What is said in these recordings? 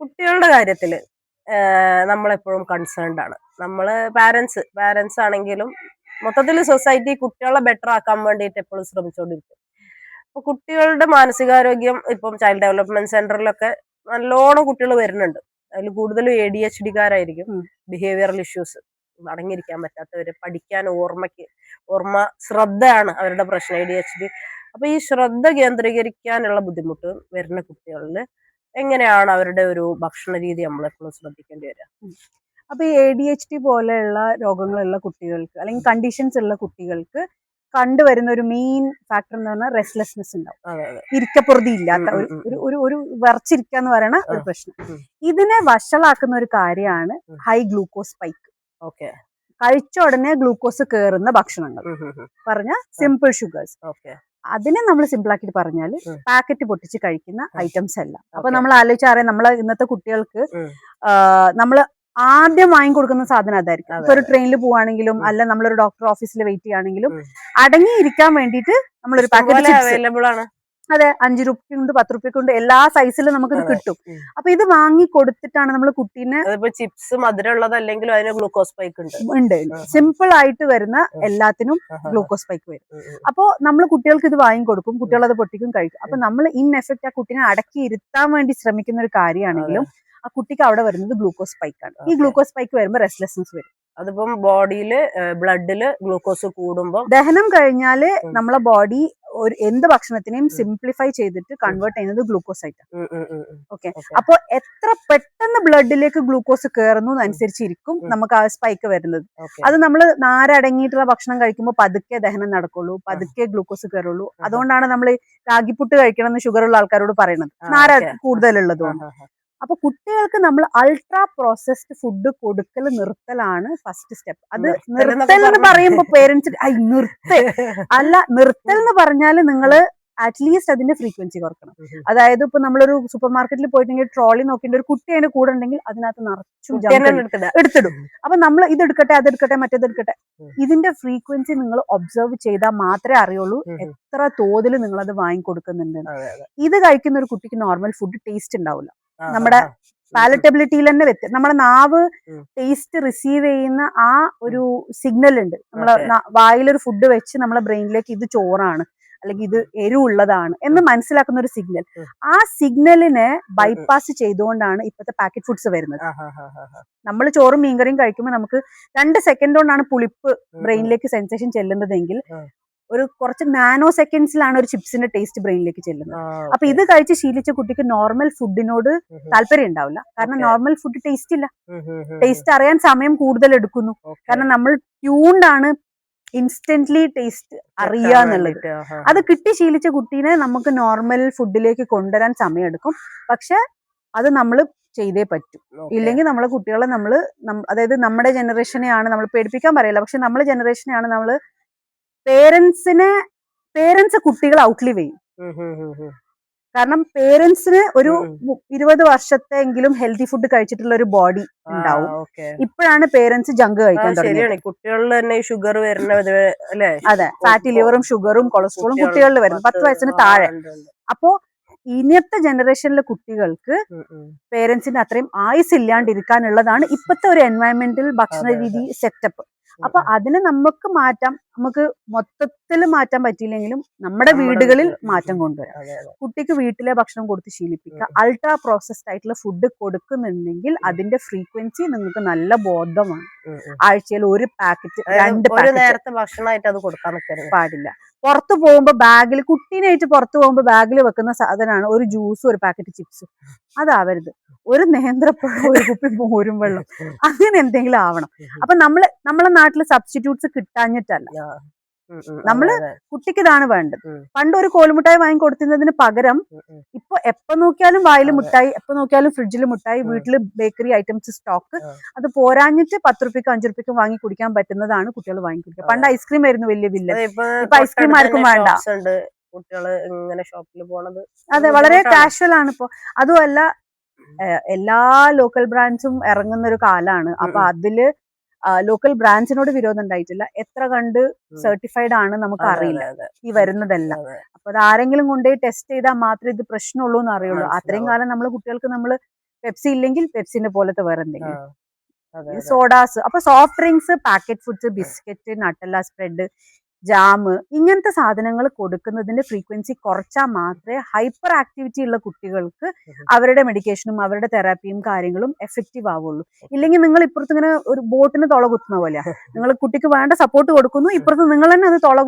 കുട്ടികളുടെ കാര്യത്തിൽ നമ്മളെപ്പോഴും കൺസേൺഡ് ആണ്. നമ്മൾ പാരൻസ് പാരൻസ് ആണെങ്കിലും മൊത്തത്തിൽ സൊസൈറ്റി കുട്ടികളെ ബെറ്റർ ആക്കാൻ വേണ്ടിയിട്ട് എപ്പോഴും ശ്രമിച്ചുകൊണ്ടിരിക്കും അപ്പോൾ കുട്ടികളുടെ മാനസികാരോഗ്യം ഇപ്പം ചൈൽഡ് ഡെവലപ്മെന്റ് സെന്ററിലൊക്കെ നല്ലോണം കുട്ടികൾ വരുന്നുണ്ട്. അതിൽ കൂടുതലും എ ഡി എച്ച് ഡിക്കാരായിരിക്കും. ബിഹേവിയറൽ ഇഷ്യൂസ് അടങ്ങിയിരിക്കാൻ പറ്റാത്തവര് പഠിക്കാൻ ഓർമ്മയ്ക്ക് ഓർമ്മ ശ്രദ്ധയാണ് അവരുടെ പ്രശ്നം എ ഡി എച്ച് ഡി അപ്പൊ ഈ ശ്രദ്ധ കേന്ദ്രീകരിക്കാനുള്ള ബുദ്ധിമുട്ട് വരുന്ന കുട്ടികളിൽ എങ്ങനെയാണ് അവരുടെ ഒരു ഭക്ഷണ രീതി നമ്മളെപ്പോഴും ശ്രദ്ധിക്കേണ്ടി വരിക? അപ്പൊ ഈ എ ഡി എച്ച് ഡി പോലെയുള്ള രോഗങ്ങളുള്ള കുട്ടികൾക്ക് അല്ലെങ്കിൽ കണ്ടീഷൻസ് ഉള്ള കുട്ടികൾക്ക് കണ്ടുവരുന്ന ഒരു മെയിൻ ഫാക്ടർ എന്ന് പറഞ്ഞാൽ റെസ്റ്റ്ലെസ്നെസ് ഉണ്ടാവും. ഇരിക്കപ്പുറതി ഇല്ലാത്ത ഒരു ഒരു ഒരു വിറച്ചിരിക്കുക എന്ന് പറയുന്ന ഒരു പ്രശ്നം. ഇതിനെ വഷളാക്കുന്ന ഒരു കാര്യമാണ് ഹൈ ഗ്ലൂക്കോസ് സ്പൈക്ക് ഓക്കെ. കഴിച്ച ഉടനെ ഗ്ലൂക്കോസ് കയറുന്ന ഭക്ഷണങ്ങൾ. പറഞ്ഞ സിമ്പിൾ ഷുഗേഴ്സ് ഓക്കെ. അതിനെ നമ്മൾ സിമ്പിൾ ആക്കിയിട്ട് പറഞ്ഞാൽ പാക്കറ്റ് പൊട്ടിച്ച് കഴിക്കുന്ന ഐറ്റംസ് അല്ല. അപ്പൊ നമ്മൾ ആലോചിച്ചറിയാം നമ്മളെ ഇന്നത്തെ കുട്ടികൾക്ക്. നമ്മൾ ആദ്യം വാങ്ങി കൊടുക്കുന്ന സാധനം അതായിരിക്കും. ഇപ്പൊ ഒരു ട്രെയിനിൽ പോവാണെങ്കിലും. അല്ല നമ്മളൊരു ഡോക്ടർ ഓഫീസിൽ വെയിറ്റ് ചെയ്യുകയാണെങ്കിലും അടങ്ങിയിരിക്കാൻ വേണ്ടിയിട്ട് നമ്മളൊരു പാക്കറ്റ് അവൈലബിൾ ആണ്. അതെ അഞ്ചു റുപ്യുണ്ട് പത്ത് റുപ്യക്കുണ്ട് എല്ലാ സൈസിലും നമുക്ക് ഇത് കിട്ടും. അപ്പൊ ഇത് വാങ്ങി കൊടുത്തിട്ടാണ് നമ്മൾ കുട്ടീനെ ചിപ്സ് മധുരമുള്ളതല്ലെങ്കിലും അതിന് ഗ്ലൂക്കോസ് പൈക്ക് ഉണ്ട്. ഉണ്ട് സിമ്പിൾ ആയിട്ട് വരുന്ന. എല്ലാത്തിനും ഗ്ലൂക്കോസ് പൈക്ക് വരും. അപ്പോ നമ്മൾ കുട്ടികൾക്ക് ഇത് വാങ്ങി കൊടുക്കും കുട്ടികൾ അത് പൊട്ടിക്കും കഴിക്കും. അപ്പൊ നമ്മൾ ഇൻ എഫക്റ്റ് ആ കുട്ടീനെ അടക്കി ഇരുത്താൻ വേണ്ടി ശ്രമിക്കുന്ന ഒരു കാര്യമാണെങ്കിലും ആ കുട്ടിക്ക് അവിടെ വരുന്നത് ഗ്ലൂക്കോസ് സ്പൈക്ക് ആണ്. ഈ ഗ്ലൂക്കോസ് പൈക്ക് വരുമ്പോൾ റെസ്റ്റ്ലെസ്നെസ് വരും. അതിപ്പം ബോഡിയിൽ ബ്ലഡിൽ ഗ്ലൂക്കോസ് കൂടുമ്പോ ദഹനം കഴിഞ്ഞാൽ. നമ്മളെ ബോഡി ഒരു എന്ത് ഭക്ഷണത്തിനെയും സിംപ്ലിഫൈ ചെയ്തിട്ട് കൺവേർട്ട് ചെയ്യുന്നത് ഗ്ലൂക്കോസ് ആയിട്ട് ഓക്കെ. അപ്പോൾ എത്ര പെട്ടെന്ന് ബ്ലഡിലേക്ക് ഗ്ലൂക്കോസ് കയറുന്നു അനുസരിച്ചിരിക്കും നമുക്ക് ആ സ്പൈക്ക് വരുന്നത്. അത് നമ്മൾ നാരടങ്ങിയിട്ടുള്ള ഭക്ഷണം കഴിക്കുമ്പോൾ പതുക്കെ ദഹനം നടക്കുള്ളൂ പതുക്കെ ഗ്ലൂക്കോസ് കയറുള്ളൂ അതുകൊണ്ടാണ് നമ്മൾ രാഗിപ്പുട്ട് കഴിക്കണം എന്ന് ഷുഗർ ഉള്ള ആൾക്കാരോട് പറയുന്നത്. നാര. കൂടുതലുള്ളതുകൊണ്ട്. അപ്പൊ കുട്ടികൾക്ക് നമ്മൾ അൾട്രാ പ്രോസസ്ഡ് ഫുഡ് കൊടുക്കൽ നിർത്തലാണ് ഫസ്റ്റ് സ്റ്റെപ്പ് അത് നിർത്തൽ എന്ന് പറയുമ്പോ പറയുമ്പോൾ പേരൻസ് ഐ നിർത്തൽ അല്ല നിർത്തൽ എന്ന് പറഞ്ഞാൽ നിങ്ങൾ അറ്റ്ലീസ്റ്റ് അതിന്റെ ഫ്രീക്വൻസി കുറക്കണം. അതായത് ഇപ്പൊ നമ്മളൊരു സൂപ്പർ മാർക്കറ്റിൽ പോയിട്ടുണ്ടെങ്കിൽ ട്രോളി നോക്കിയിട്ട് ഒരു കുട്ടി അതിന്റെ കൂടെ ഉണ്ടെങ്കിൽ അതിനകത്ത് നിറച്ചും. എടുത്തിടും അപ്പൊ നമ്മൾ ഇത് എടുക്കട്ടെ അത് എടുക്കട്ടെ മറ്റേത് എടുക്കട്ടെ. ഇതിന്റെ ഫ്രീക്വൻസി നിങ്ങൾ ഒബ്സർവ് ചെയ്താൽ മാത്രമേ അറിയുള്ളൂ. എത്ര തോതിൽ നിങ്ങൾ അത് വാങ്ങിക്കൊടുക്കുന്നുണ്ട്. ഇത് കഴിക്കുന്ന ഒരു കുട്ടിക്ക് നോർമൽ ഫുഡ് ടേസ്റ്റ് ഉണ്ടാവില്ല നമ്മുടെ. പാലറ്റബിലിറ്റിയിൽ തന്നെ വ്യത്യാസം നമ്മുടെ നാവ് ടേസ്റ്റ് റിസീവ് ചെയ്യുന്ന ആ ഒരു സിഗ്നൽ ഉണ്ട്. നമ്മളെ വായിലൊരു ഫുഡ് വെച്ച് നമ്മളെ ബ്രെയിനിലേക്ക് ഇത് ചോറാണ്. അല്ലെങ്കിൽ ഇത് എരിവുള്ളതാണ് എന്ന് മനസ്സിലാക്കുന്ന ഒരു സിഗ്നൽ ആ സിഗ്നലിനെ ബൈപ്പാസ് ചെയ്തുകൊണ്ടാണ് ഇപ്പോഴത്തെ പാക്കറ്റ് ഫുഡ്സ് വരുന്നത്. നമ്മൾ ചോറും മീൻകറിയും കഴിക്കുമ്പോൾ നമുക്ക് രണ്ട് സെക്കൻഡ് കൊണ്ടാണ് പുളിപ്പ് ബ്രെയിനിലേക്ക് സെൻസേഷൻ ചെല്ലുന്നതെങ്കിൽ. ഒരു കുറച്ച് നാനോ സെക്കൻഡ്സിലാണ് ഒരു ചിപ്സിന്റെ ടേസ്റ്റ് ബ്രെയിനിലേക്ക് ചെല്ലുന്നത്. അപ്പൊ ഇത് കഴിച്ച് ശീലിച്ച കുട്ടിക്ക് നോർമൽ ഫുഡിനോട്. താല്പര്യം ഉണ്ടാവില്ല. കാരണം നോർമൽ ഫുഡ് ടേസ്റ്റ് ഇല്ല. ടേസ്റ്റ് അറിയാൻ സമയം കൂടുതൽ എടുക്കുന്നു. കാരണം നമ്മൾ ട്യൂൺഡാണ് ഇൻസ്റ്റന്റ്ലി ടേസ്റ്റ് അറിയുക എന്നുള്ളത്. അത് കിട്ടി ശീലിച്ച കുട്ടീനെ നമുക്ക് നോർമൽ ഫുഡിലേക്ക് കൊണ്ടുവരാൻ സമയമെടുക്കും. പക്ഷെ അത് നമ്മൾ ചെയ്തേ പറ്റൂ. ഇല്ലെങ്കിൽ നമ്മളെ കുട്ടികളെ നമ്മൾ അതായത് നമ്മുടെ ജനറേഷനെയാണ് നമ്മൾ പേടിപ്പിക്കാൻ പറയില്ല. പക്ഷെ നമ്മളെ ജനറേഷനെയാണ് നമ്മൾ പേരൻസിനെ പേരൻസ് കുട്ടികളെ ഔട്ട്ലിവ് ചെയ്യും. കാരണം പേരൻസിന് ഒരു ഇരുപത് വർഷത്തെ എങ്കിലും ഹെൽത്തി ഫുഡ് കഴിച്ചിട്ടുള്ള ഒരു ബോഡി ഉണ്ടാവും. ഇപ്പോഴാണ് പേരൻസ് ജങ്ക് കഴിക്കാൻ തുടങ്ങിയത് കുട്ടികളിൽ തന്നെ ഷുഗർ വരുന്നത് അതെ ഫാറ്റി ലിവറും ഷുഗറും കൊളസ്ട്രോളും കുട്ടികളിൽ വരുന്നു പത്ത് വയസ്സിന് താഴെ. അപ്പോ ഇന്നത്തെ ജനറേഷനിലെ കുട്ടികൾക്ക്. പേരൻസിന്റെ അത്രയും ആയുസ് ഇല്ലാണ്ടിരിക്കാനുള്ളതാണ് ഇപ്പോഴത്തെ ഒരു എൻവയൺമെന്റൽ ഭക്ഷണ. രീതി സെറ്റപ്പ് അപ്പൊ അതിന് നമുക്ക് മാറ്റാം നമുക്ക് മൊത്തത്തിൽ മാറ്റാൻ പറ്റിയില്ലെങ്കിലും നമ്മുടെ വീടുകളിൽ മാറ്റം കൊണ്ടുവരാം. കുട്ടിക്ക് വീട്ടിലെ ഭക്ഷണം കൊടുത്ത് ശീലിപ്പിക്കുക. അൾട്രാ പ്രോസസ്ഡ് ആയിട്ടുള്ള ഫുഡ് കൊടുക്കുന്നുണ്ടെങ്കിൽ അതിന്റെ ഫ്രീക്വൻസി നിങ്ങൾക്ക് നല്ല ബോധമാണ്. ആഴ്ചയിൽ ഒരു പാക്കറ്റ് രണ്ട് നേരത്തെ ഭക്ഷണമായിട്ട് അത് കൊടുക്കാൻ പാടില്ല. പുറത്തു പോകുമ്പോ ബാഗിൽ കുട്ടീനായിട്ട് പുറത്തു പോകുമ്പോ ബാഗിൽ വെക്കുന്ന സാധനമാണ് ഒരു ജ്യൂസും ഒരു പാക്കറ്റ് ചിപ്സും. അതാവരുത്. ഒരു നേന്ത്രപ്പഴം ഒരു കുപ്പി മോരും വെള്ളം അങ്ങനെ എന്തെങ്കിലും ആവണം. അപ്പൊ നമ്മൾ നമ്മളെ നാട്ടിൽ സബ്സ്റ്റിറ്റ്യൂട്ട്സ് കിട്ടാഞ്ഞിട്ടല്ല. നമ്മൾ. കുട്ടിക്ക് ഇതാണ് വേണ്ടത്. പണ്ട് ഒരു കോലുമുട്ടായി വാങ്ങി കൊടുത്തുന്നതിന് പകരം. ഇപ്പൊ എപ്പോ നോക്കിയാലും വായിൽ. മുട്ടായി എപ്പോ നോക്കിയാലും ഫ്രിഡ്ജിൽ മുട്ടായി. വീട്ടിൽ ബേക്കറി ഐറ്റംസ് സ്റ്റോക്ക് അത് പോരാഞ്ഞിട്ട് പത്ത് റുപ്യക്കും അഞ്ചു റുപ്യക്കും വാങ്ങി കുടിക്കാൻ പറ്റുന്നതാണ് കുട്ടികൾ വാങ്ങി കുടിക്കുക. പണ്ട് ഐസ്ക്രീം ആയിരുന്നു വലിയ വില്ല ഇപ്പൊ തൊട്ടടുത്ത് ആർക്കും വേണ്ട. കുട്ടികൾ ഇങ്ങനെ ഷോപ്പിൽ പോണത്. അതെ വളരെ കാഷ്വൽ ആണ് ഇപ്പൊ. അതുമല്ല എല്ലാ ലോക്കൽ ബ്രാൻഡ്സും ഇറങ്ങുന്ന ഒരു കാലാണ്. അപ്പൊ അതിൽ ലോക്കൽ ബ്രാൻഡ്സിനോട് വിരോധം ഉണ്ടായിട്ടില്ല. എത്ര കണ്ട് സർട്ടിഫൈഡ് ആണ് നമുക്ക് അറിയില്ല ഈ വരുന്നതെല്ലാം. അപ്പൊ അത് ആരെങ്കിലും കൊണ്ടുപോയി ടെസ്റ്റ് ചെയ്താൽ മാത്രമേ ഇത് പ്രശ്നമുള്ളൂ എന്ന് അറിയുള്ളൂ അത്രയും. കാലം നമ്മൾ കുട്ടികൾക്ക് നമ്മൾ പെപ്സി ഇല്ലെങ്കിൽ പെപ്സിന്റെ പോലത്തെ വേറെ എന്തെങ്കിലും. സോഡാസ് അപ്പൊ soft drinks packet foods biscuit Nutella spread jam ഇങ്ങനത്തെ സാധനങ്ങൾ കൊടുക്കുന്നതിന്റെ ഫ്രീക്വൻസി കുറച്ചാൽ മാത്രമേ ഹൈപ്പർ ആക്ടിവിറ്റി ഉള്ള കുട്ടികൾക്ക് അവരുടെ മെഡിക്കേഷനും അവരുടെ തെറാപ്പിയും കാര്യങ്ങളും എഫക്റ്റീവ് ആവുള്ളൂ. ഇല്ലെങ്കിൽ നിങ്ങൾ ഇപ്പുറത്ത് ഇങ്ങനെ ഒരു ബോട്ടിന് തുള കുത്തുന്ന പോലെയാ. നിങ്ങൾ കുട്ടിക്ക് വേണ്ട സപ്പോർട്ട് കൊടുക്കുന്നു ഇപ്പുറത്ത് നിങ്ങൾ തന്നെ അത് തുള.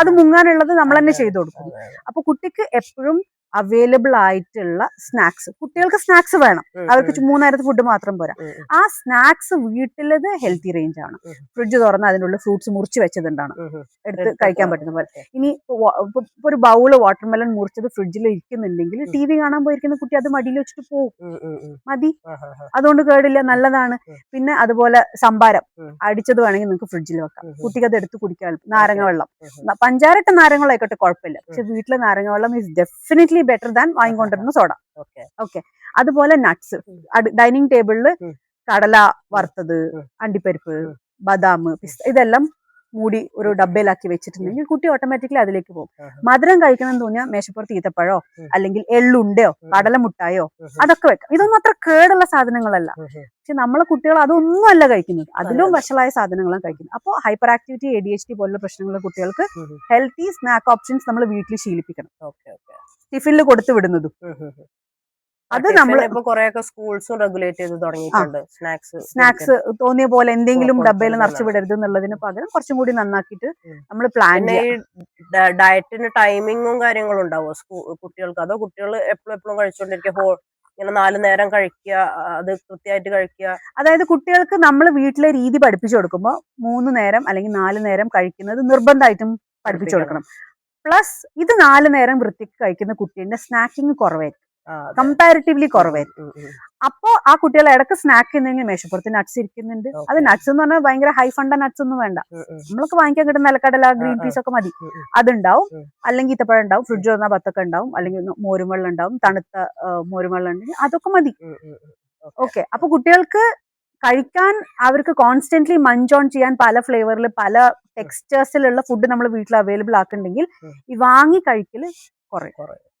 അത് മുങ്ങാനുള്ളത് നമ്മൾ തന്നെ ചെയ്തു കൊടുക്കുന്നു. അപ്പൊ കുട്ടിക്ക് എപ്പോഴും അവൈലബിൾ ആയിട്ടുള്ള സ്നാക്സ് കുട്ടികൾക്ക് സ്നാക്സ് വേണം. അവർക്ക് മൂന്നേരത്തെ ഫുഡ് മാത്രം പോരാ. ആ സ്നാക്സ് വീട്ടിലത് ഹെൽത്തി റേഞ്ച് ആണ്. ഫ്രിഡ്ജ് തുറന്ന് അതിനുള്ള ഫ്രൂട്ട്സ് മുറിച്ച് വെച്ചതുണ്ടാണ്. എടുത്ത് കഴിക്കാൻ പറ്റുന്ന പോലെ. ഇനി ഒരു ബൗൾ വാട്ടർമെലൺ മുറിച്ചത് ഫ്രിഡ്ജിൽ ഇരിക്കുന്നുണ്ടെങ്കിൽ. ടി വി കാണാൻ പോയിരിക്കുന്ന കുട്ടി അത് മടിയിൽ വെച്ചിട്ട് പോകും. മതി. അതുകൊണ്ട് കേടില്ല നല്ലതാണ്. പിന്നെ അതുപോലെ സംഭാരം. അടിച്ചത് വേണമെങ്കിൽ നിങ്ങൾക്ക് ഫ്രിഡ്ജിൽ വെക്കാം. കുട്ടിക്ക് അത് എടുത്ത് കുടിക്കാൻ നാരങ്ങ വെള്ളം. പഞ്ചാരട്ട നാരങ്ങ വെള്ളം ആയിക്കോട്ടെ കുഴപ്പമില്ല. പക്ഷെ വീട്ടിലെ നാരങ്ങ വെള്ളം ഇസ് ഡെഫിനറ്റ്ലി ബെറ്റർ ദാൻ വാങ്ങിക്കൊണ്ടിരുന്ന സോഡ ഓക്കെ അതുപോലെ നട്ട്സ്. ഡൈനിങ് ടേബിളിൽ കടല വറുത്തത് അണ്ടിപ്പരിപ്പ് ബദാം പിസ്ത ഇതെല്ലാം മൂടി ഒരു ഡബയിലാക്കി വെച്ചിട്ടുണ്ടെങ്കിൽ കുട്ടി ഓട്ടോമാറ്റിക്കലി അതിലേക്ക് പോകും. മധുരം കഴിക്കണം എന്ന് തോന്നിയാൽ മേശപ്പുറത്ത് ഈത്തപ്പഴോ അല്ലെങ്കിൽ എള്ളുണ്ടയോ. കടലമുട്ടായോ. അതൊക്കെ വെക്കാം. ഇതൊന്നും അത്ര കേടുള്ള സാധനങ്ങളല്ല. പക്ഷെ നമ്മളെ കുട്ടികൾ അതൊന്നും അല്ല കഴിക്കുന്നത്. അതിലും അതെ. വഷളായ സാധനങ്ങളാണ് കഴിക്കുന്നത്. അപ്പോൾ hyperactivity A D H D പോലുള്ള പ്രശ്നങ്ങളുള്ള കുട്ടികൾക്ക്. ഹെൽത്തി സ്നാക്ക് ഓപ്ഷൻസ് നമ്മൾ വീട്ടിൽ ശീലിപ്പിക്കണം. Okay okay. ടിഫിനിൽ കൊടുത്തു വിടുന്നതും. അത് നമ്മൾ സ്കൂൾസും റെഗുലേറ്റ് ചെയ്ത് തുടങ്ങിയിട്ടുണ്ട്. സ്നാക്സ് സ്നാക്സ് തോന്നിയ പോലെ എന്തെങ്കിലും ഡബയിൽ നിറച്ചു വിടരുത് എന്നുള്ളതിന് പകരം കുറച്ചും കൂടി നന്നാക്കിയിട്ട്. നമ്മൾ പ്ലാൻ ഡയറ്റിന് ടൈമിങ്ങും കാര്യങ്ങളും ഉണ്ടാവോ കുട്ടികൾക്ക്? അതോ കുട്ടികൾ എപ്പോഴും എപ്പോഴും കഴിച്ചുകൊണ്ടിരിക്കുക ഇങ്ങനെ നാല് നേരം കഴിക്കുക അത് കൃത്യമായിട്ട് കഴിക്കുക? അതായത് കുട്ടികൾക്ക് നമ്മൾ വീട്ടിലെ രീതി പഠിപ്പിച്ചു കൊടുക്കുമ്പോൾ മൂന്ന് നേരം അല്ലെങ്കിൽ നാല് നേരം കഴിക്കുന്നത് നിർബന്ധമായിട്ടും പഠിപ്പിച്ചു കൊടുക്കണം. പ്ലസ് ഇത് നാലു നേരം വൃത്തിക്ക് കഴിക്കുന്ന കുട്ടീന്റെ സ്നാക്കിങ് കുറവായിരിക്കും. കമ്പാരിറ്റീവ്ലി കുറവായിരിക്കും. അപ്പോ ആ കുട്ടികൾ ഇടയ്ക്ക് സ്നാക്ക് ചെയ്യുന്നെങ്കിൽ മേശപ്പുറത്ത് നട്ട്സ് ഇരിക്കുന്നുണ്ട് അത്. നട്ട്സ് എന്ന് പറഞ്ഞാൽ ഭയങ്കര ഹൈ ഫണ്ട നട്ട്സ് ഒന്നും വേണ്ട ഉം. വാങ്ങിക്കാൻ കിട്ടുന്ന നിലക്കടല ഗ്രീൻ. പീസ് ഒക്കെ മതി. അതുണ്ടാവും അല്ലെങ്കിൽ ഈത്തപ്പഴം ഉണ്ടാവും ഫ്രിഡ്ജ് വന്നാൽ ബത്തൊക്കെ ഉണ്ടാവും അല്ലെങ്കിൽ മോരും വെള്ളം ഉണ്ടാവും തണുത്ത മോരും വെള്ളം ഉണ്ടെങ്കിൽ അതൊക്കെ മതി. ഓക്കെ അപ്പൊ കുട്ടികൾക്ക് കഴിക്കാൻ അവർക്ക് കോൺസ്റ്റന്റ്ലി മഞ്ച് ഓൺ ചെയ്യാൻ പല ഫ്ലേവറിൽ പല ടെക്സ്റ്റേഴ്സിലുള്ള ഫുഡ് നമ്മൾ വീട്ടിൽ അവൈലബിൾ ആക്കുന്നുണ്ടെങ്കിൽ ഈ വാങ്ങി കഴിക്കൽ കുറയും.